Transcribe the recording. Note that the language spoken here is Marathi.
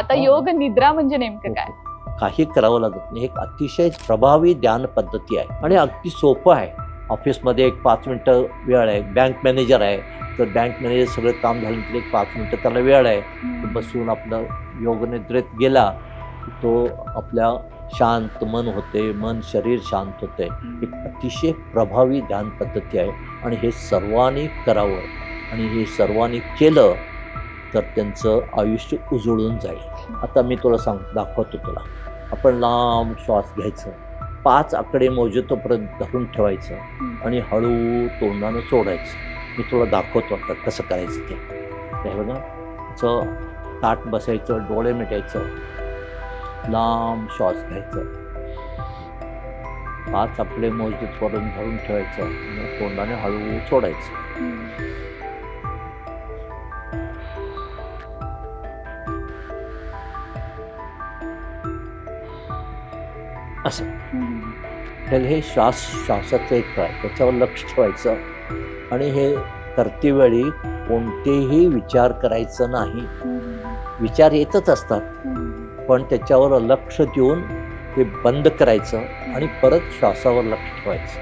आता हा. योग निद्रा म्हणजे नेमकं काय? काही करावं लागत नाही. एक अतिशय प्रभावी ध्यान पद्धती आहे आणि अगदी सोपं आहे. ऑफिसमध्ये एक पाच मिनटं वेळ आहे. बँक मॅनेजर आहे. तर बँक मॅनेजर सगळं काम झाल्यानंतर एक पाच मिनटं त्याला वेळ आहे. तो बसून आपलं योग निद्रेत गेला तो आपल्या शांत मन होते. मन शरीर शांत होते. एक अतिशय प्रभावी ध्यान पद्धती आहे. आणि हे सर्वांनी करावं. आणि हे सर्वांनी केलं तर त्यांचं आयुष्य उजळून जाईल. आता मी तुला सांग दाखवतो तुला. आपण लांब श्वास घ्यायचं. पाच आकडे मोजतोपर्यंत धरून ठेवायचं आणि हळू तोंडानं सोडायचं. मी तुला दाखवतो आता कसं करायचं ते. हे बघा असं ताट बसायचं डोळे मिटायचं. लांब श्वास घ्यायचं. पाच आकडे मोजतोपर्यंत धरून ठेवायचं आणि तोंडाने हळू सोडायचं. असं. तर हे श्वास श्वासाचं एक आहे. त्याच्यावर लक्ष ठेवायचं. आणि हे करते वेळी कोणतेही विचार करायचं नाही. विचार येतच असतात. पण त्याच्यावर लक्ष देऊन ते बंद करायचं आणि परत श्वासावर लक्ष ठेवायचं.